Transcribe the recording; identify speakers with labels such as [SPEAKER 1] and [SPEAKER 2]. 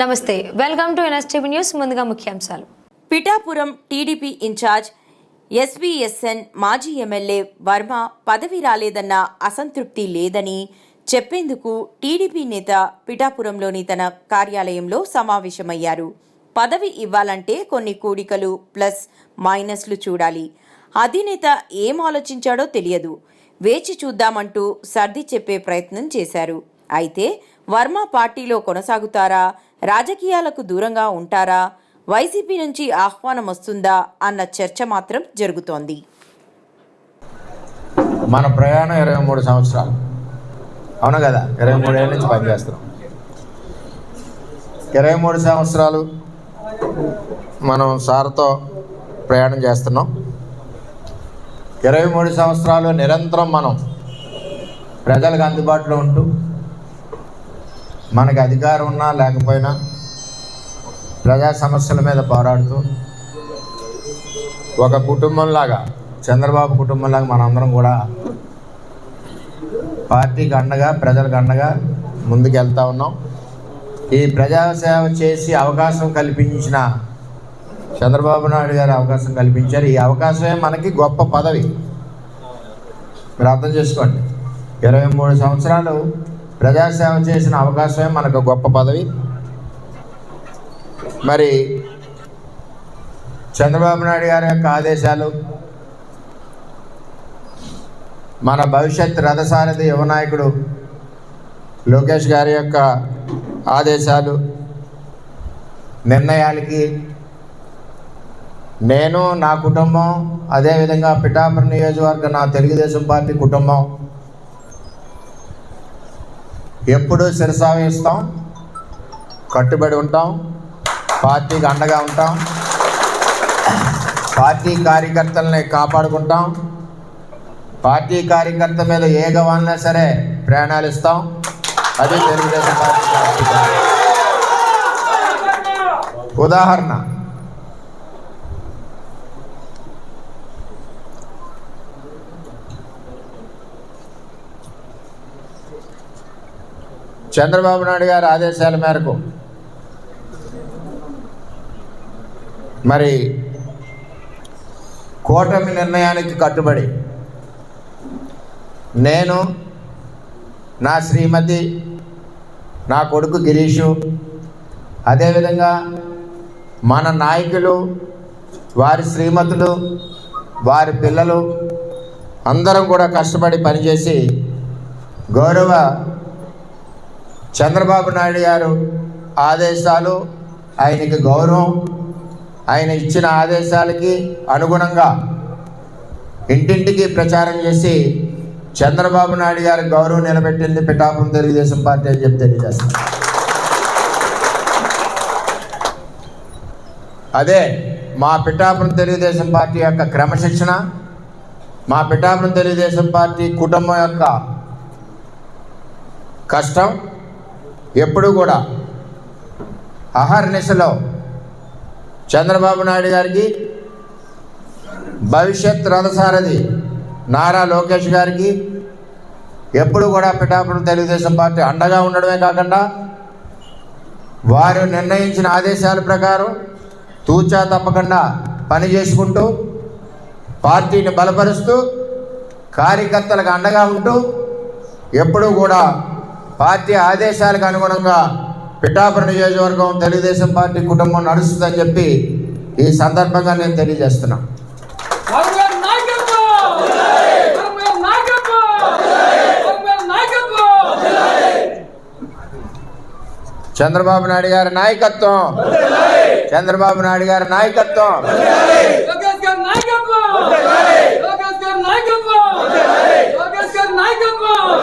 [SPEAKER 1] నమస్తే welcome to NSTV news ముందుగా ముఖ్యాంశాలు.
[SPEAKER 2] పిఠాపురం టీడీపీ ఇన్ఛార్జ్ ఎస్వీఎస్ఎన్ మాజీ ఎమ్మెల్యే వర్మ పదవి రాలేదన్న అసంతృప్తి లేదని చెప్పేందుకు టీడీపీ నేత పిఠాపురంలోని తన కార్యాలయంలో సమావేశమయ్యారు. పదవి ఇవ్వాలంటే కొన్ని కూడికలు ప్లస్ మైనస్లు చూడాలి. అధినేత ఏం ఆలోచించాడో తెలియదు. వేచి చూద్దామంటూ సర్ది చెప్పే ప్రయత్నం చేశారు. అయితే వర్మ పార్టీలో కొనసాగుతారా రాజకీయాలకు దూరంగా ఉంటారా? వైసీపీ నుంచి ఆహ్వానం వస్తుందా? అన్న చర్చ మాత్రం జరుగుతోంది.
[SPEAKER 3] మన ప్రయాణం ఇరవై మూడు సంవత్సరాలు. అవును కదా? ఇరవై మూడేళ్ళ నుంచి పనిచేస్తున్నాం. ఇరవై మూడు సంవత్సరాలు మనం సార్తో ప్రయాణం చేస్తున్నాం. ఇరవై మూడు సంవత్సరాలు నిరంతరం మనం ప్రజలకు అందుబాటులో ఉంటూ మనకి అధికారం ఉన్నా లేకపోయినా ప్రజా సమస్యల మీద పోరాడుతూ ఒక కుటుంబంలాగా చంద్రబాబు కుటుంబంలాగా మనందరం కూడా పార్టీకి అండగా ప్రజలకు అండగా ముందుకు వెళ్తూ ఉన్నాం. ఈ ప్రజాసేవ చేసి అవకాశం కల్పించిన చంద్రబాబు నాయుడు గారు అవకాశం కల్పించారు. ఈ అవకాశమే మనకి గొప్ప పదవి. మీరు అర్థం చేసుకోండి. ఇరవై మూడు సంవత్సరాలు ప్రజాసేవ చేసిన అవకాశమే మనకు గొప్ప పదవి. మరి చంద్రబాబు నాయుడు గారి యొక్క ఆదేశాలు మన భవిష్యత్ రథసారథి యువ నాయకుడు లోకేష్ గారి యొక్క ఆదేశాలు నిర్ణయాలకి నేను నా కుటుంబం అదేవిధంగా పిఠాపురం నియోజకవర్గ నా తెలుగుదేశం పార్టీ కుటుంబం ఎప్పుడూ శిరసావేస్తాం కట్టుబడి ఉంటాం పార్టీకి అండగా ఉంటాం పార్టీ కార్యకర్తల్ని కాపాడుకుంటాం పార్టీ కార్యకర్త మీద ఏ గవాలన్నా సరే ప్రయాణాలు ఇస్తాం. అది తెలుగుదేశం పార్టీ ఉదాహరణ చంద్రబాబు నాయుడు గారి ఆదేశాల మేరకు మరి కూటమి నిర్ణయానికి కట్టుబడి నేను నా శ్రీమతి నా కొడుకు గిరీషు అదేవిధంగా మన నాయకులు వారి శ్రీమతులు వారి పిల్లలు అందరం కూడా కష్టపడి పనిచేసి గౌరవ చంద్రబాబు నాయుడు గారు ఆదేశాలు ఆయనకి గౌరవం ఆయన ఇచ్చిన ఆదేశాలకి అనుగుణంగా ఇంటింటికి ప్రచారం చేసి చంద్రబాబు నాయుడు గారి గౌరవం నిలబెట్టింది పిఠాపురం తెలుగుదేశం పార్టీ అని చెప్పి తెలియజేస్తాను అదే మా పిఠాపురం తెలుగుదేశం పార్టీ యొక్క క్రమశిక్షణ మా పిఠాపురం తెలుగుదేశం పార్టీ కుటుంబం యొక్క కష్టం ఎప్పుడు కూడా అహర్నిశలో చంద్రబాబు నాయుడు గారికి భవిష్యత్ రథసారథి నారా లోకేష్ గారికి ఎప్పుడు కూడా పిఠాపురం తెలుగుదేశం పార్టీ అండగా ఉండడమే కాకుండా వారు నిర్ణయించిన ఆదేశాల ప్రకారం తూచా తప్పకుండా పని చేసుకుంటూ పార్టీని బలపరుస్తూ కార్యకర్తలకు అండగా ఉంటూ ఎప్పుడూ కూడా పార్టీ ఆదేశాలకు అనుగుణంగా పిఠాపురం నియోజకవర్గం తెలుగుదేశం పార్టీ కుటుంబం నడుస్తుందని చెప్పి ఈ సందర్భంగా నేను తెలియజేస్తున్నా. చంద్రబాబు నాయుడు గారి నాయకత్వం! చంద్రబాబు నాయుడు గారి నాయకత్వం! నాయకత్వం!